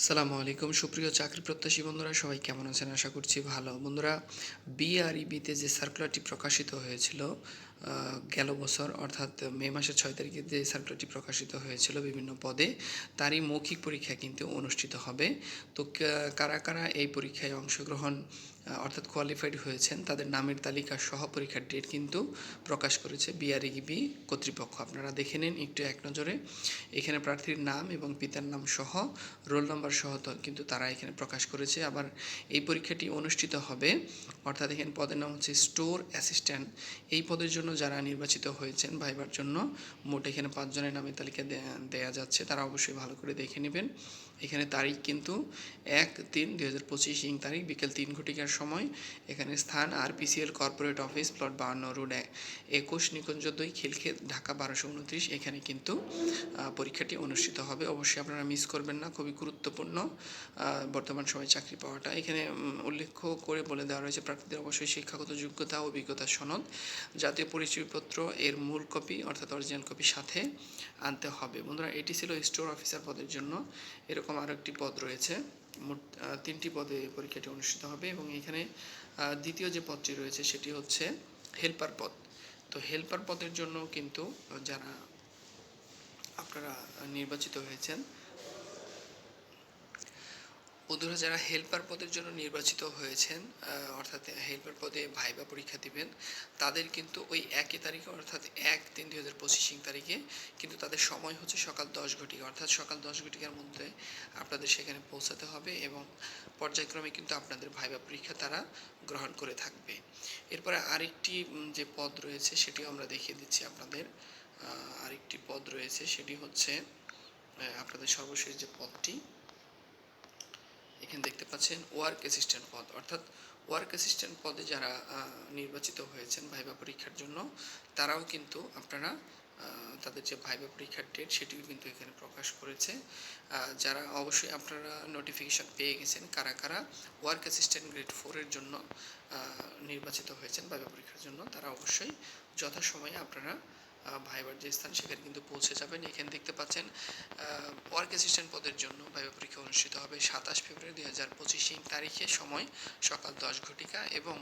আসসালামু আলাইকুম। সুপ্রিয় চাকরি প্রত্যাশী বন্ধুরা, সবাই কেমন আছেন? আশা করছি ভালো। বন্ধুরা বিআরইবিতে যে সার্কুলারটি প্রকাশিত হয়েছিল গেল বছর, অর্থাৎ মে মাসের ছয় তারিখে যে সার্কুলারটি প্রকাশিত হয়েছিল বিভিন্ন পদে, তারই মৌখিক পরীক্ষা কিন্তু অনুষ্ঠিত হবে। তো কারা কারা এই পরীক্ষায় অংশগ্রহণ অর্থাৎ কোয়ালিফাইড হয়েছেন, তাদের নামের তালিকা সহ পরীক্ষার ডেট কিন্তু প্রকাশ করেছে বিআরইবি কর্তৃপক্ষ। আপনারা দেখে নিন একটু এক নজরে। এখানে প্রার্থীর নাম এবং পিতার নাম সহ রোল নম্বর সহ কিন্তু তারা এখানে প্রকাশ করেছে। আবার এই পরীক্ষাটি অনুষ্ঠিত হবে, অর্থাৎ এখানে পদের নাম হচ্ছে স্টোর অ্যাসিস্ট্যান্ট এই পদের জন্য যারা নির্বাচিত হয়েছেন ভাইবার জন্য মোট এখানে পাঁচজনের নামের তালিকা দেয়া- দেয়া যাচ্ছে, তারা অবশ্যই ভালো করে দেখে নেবেন। এখানে তারিখ কিন্তু এক তিন দুই হাজার পঁচিশ, ইং তারিখ বিকেল তিন ঘটিকার সময়। এখানে স্থান আরপিসিএল কর্পোরেট অফিস, প্লট বাহান্ন রোড একুশ, নিকুঞ্জ দুই খিলক্ষেত ঢাকা বারোশো উনত্রিশ। এখানে কিন্তু পরীক্ষাটি অনুষ্ঠিত হবে। অবশ্যই আপনারা মিস করবেন না, খুবই গুরুত্বপূর্ণ। বর্তমান সময়ে চাকরি পাওয়াটা। এখানে উল্লেখ করে বলে দেওয়া রয়েছে, প্রার্থীদের অবশ্যই শিক্ষাগত যোগ্যতা, অভিজ্ঞতা, সনদ, জাতীয় পরিচয়পত্র এর মূল কপি, অর্থাৎ অরিজিনাল কপি সাথে আনতে হবে। বন্ধুরা, এটি ছিল স্টোর অফিসার পদের জন্য। এরকম আরও একটি পদ রয়েছে। মোট তিনটি পদে পরীক্ষাটি অনুষ্ঠিত হবে এবং এখানে দ্বিতীয় যে পদটি রয়েছে সেটি হচ্ছে হেল্পার পদ। তো হেল্পার পদের জন্য কিন্তু যারা আপনারা নির্বাচিত হয়েছেন বন্ধুরা যারা হেল্পার পদের জন্য নির্বাচিত হয়েছেন অর্থাৎ হেল্পার পদে ভাইবা পরীক্ষা দিবেন। তাদের কিন্তু ওই একই তারিখে, অর্থাৎ এক তিন দুই হাজার পঁচিশ তারিখে কিন্তু তাদের সময় হচ্ছে সকাল দশ ঘটিকা। অর্থাৎ সকাল দশ ঘটিকার মধ্যে আপনাদের সেখানে পৌঁছাতে হবে এবং পর্যায়ক্রমে কিন্তু আপনাদের ভাইবা পরীক্ষা তারা গ্রহণ করে থাকবে। এরপরে আরেকটি যে পদ রয়েছে সেটিও আমরা দেখিয়ে দিচ্ছি আপনাদের। আরেকটি পদ রয়েছে, সেটি হচ্ছে আপনাদের সর্বশেষ যে পদটি এখানে দেখতে পাচ্ছেন ওয়ার্ক অ্যাসিস্ট্যান্ট পদ। অর্থাৎ ওয়ার্ক অ্যাসিস্ট্যান্ট পদে যারা নির্বাচিত হয়েছেন ভাইবা পরীক্ষার জন্য, তারাও কিন্তু আপনারা তাদের যে ভাইবা পরীক্ষার ডেট সেটিও কিন্তু এখানে প্রকাশ করেছে। যারা অবশ্যই আপনারা নোটিফিকেশন পেয়ে গেছেন, কারা কারা ওয়ার্ক অ্যাসিস্ট্যান্ট গ্রেড ফোরের জন্য নির্বাচিত হয়েছেন ভাইবা পরীক্ষার জন্য, তারা অবশ্যই যথাসময়ে আপনারা ভাইবার যে স্থান সেখানে কিন্তু পৌঁছে যাবেন। এখানে দেখতে পাচ্ছেন অ্যাসিস্ট্যান্ট পদের জন্য ভাইবা পরীক্ষা অনুষ্ঠিত হবে সাতাশ ফেব্রুয়ারি দুই হাজার পঁচিশ তারিখে সময় সকাল দশ ঘটিকা এবং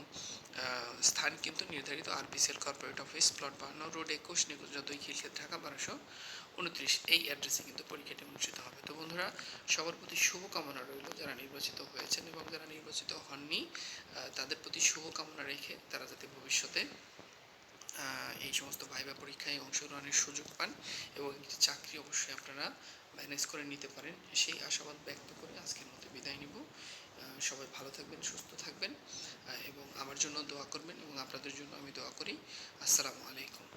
স্থান কিন্তু নির্ধারিত আরপিসিএল কর্পোরেট অফিস প্লট বান্ন রোড একুশ নিকুঞ্জ দুই খিলক্ষেত, ঢাকা বারোশো উনত্রিশ। এই অ্যাড্রেসে কিন্তু পরীক্ষাটি অনুষ্ঠিত হবে। তো বন্ধুরা, সবার প্রতি শুভকামনা রইল যারা নির্বাচিত হয়েছেন এবং যারা নির্বাচিত হননি তাদের প্রতি শুভকামনা রেখে তারা যাতে ভবিষ্যতে এই সমস্ত ভাইবা পরীক্ষায় অংশগ্রহণের সুযোগ পান এবং চাকরি অবশ্যই আপনারা ম্যানেজ করে নিতে পারেন। সেই আশাবাদ ব্যক্ত করে আজকের মতো বিদায় নিব। সবাই ভালো থাকবেন, সুস্থ থাকবেন এবং আমার জন্য দোয়া করবেন এবং আপনাদের জন্য আমি দোয়া করি। আসসালামু আলাইকুম।